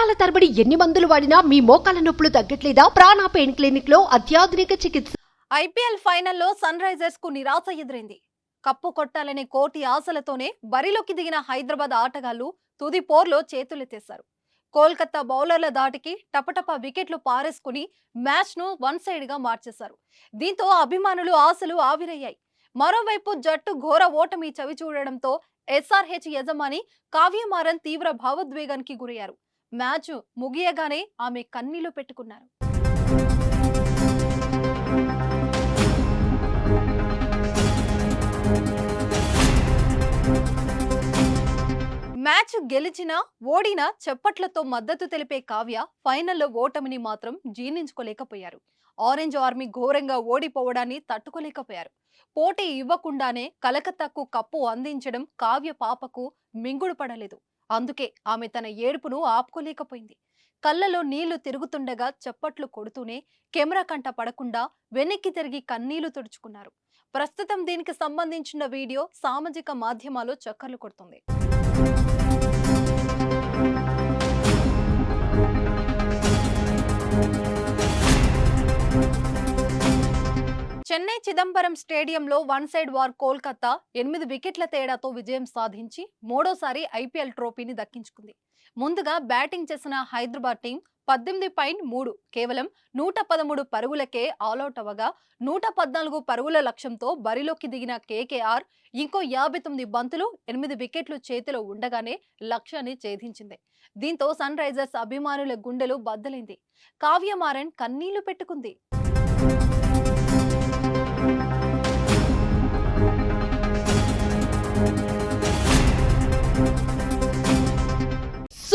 సంవత్సరాల తరబడి ఎన్ని మందులు వాడినా మీ మోకాల నొప్పులు తగ్గట్లేదా? ప్రాణ పెయిన్ క్లినిక్లో అత్యాధునిక చికిత్స. ఐపీఎల్ ఫైనల్లో సన్ రైజర్స్కు నిరాశ ఎదురైంది. కప్పు కొట్టాలనే కోటి ఆశలతోనే బరిలోకి దిగిన హైదరాబాద్ ఆటగాళ్ళు తుది పోర్లో చేతులెత్తేశారు. కోల్కతా బౌలర్ల దాటికి టపటప వికెట్లు పారేసుకుని మ్యాచ్ను వన్ సైడ్గా మార్చేశారు. దీంతో అభిమానులు ఆశలు ఆవిరయ్యాయి. మరోవైపు జట్టు ఘోర ఓటమి చవి చూడడంతో ఎస్ఆర్హెచ్ యజమాని కావ్యమారన్ తీవ్ర భావోద్వేగానికి గురయ్యారు. మ్యాచ్ ముగియగానే ఆమె కన్నీళ్ళు పెట్టుకున్నారు. మ్యాచ్ గెలిచినా ఓడినా చెప్పట్లతో మద్దతు తెలిపే కావ్య ఫైనల్లో ఓటమిని మాత్రం జీర్ణించుకోలేకపోయారు. ఆరెంజ్ ఆర్మీ ఘోరంగా ఓడిపోవడాన్ని తట్టుకోలేకపోయారు. పోటీ ఇవ్వకుండానే కలకత్తాకు కప్పు అందించడం కావ్య పాపకు మింగుడు పడలేదు అందుకే ఆమె తన ఏడుపును ఆపుకోలేకపోయింది. కళ్ళలో నీళ్ళు తిరుగుతుండగా చప్పట్లు కొడుతూనే కెమెరా కంట పడకుండా వెనక్కి తిరిగి కన్నీళ్ళు తుడుచుకున్నారు. ప్రస్తుతం దీనికి సంబంధించిన వీడియో సామాజిక మాధ్యమాల్లో చక్కర్లు కొడుతుంది. చెన్నై చిదంబరం స్టేడియంలో వన్ సైడ్ వార్ కోల్కతా ఎనిమిది వికెట్ల తేడాతో విజయం సాధించి మూడోసారి ఐపీఎల్ ట్రోఫీని దక్కించుకుంది. ముందుగా బ్యాటింగ్ చేసిన హైదరాబాద్ టీం పద్దెనిమిది పాయింట్ మూడు కేవలం నూట పదమూడు పరుగులకే ఆల్అౌట్ అవ్వగా నూట పద్నాలుగు పరుగుల లక్ష్యంతో బరిలోకి దిగిన కేకేఆర్ ఇంకో యాభై తొమ్మిది బంతులు ఎనిమిది వికెట్లు చేతిలో ఉండగానే లక్ష్యాన్ని ఛేదించింది. దీంతో సన్ రైజర్స్ అభిమానుల గుండెలు బద్దలైంది. కావ్యమారన్ కన్నీళ్ళు పెట్టుకుంది.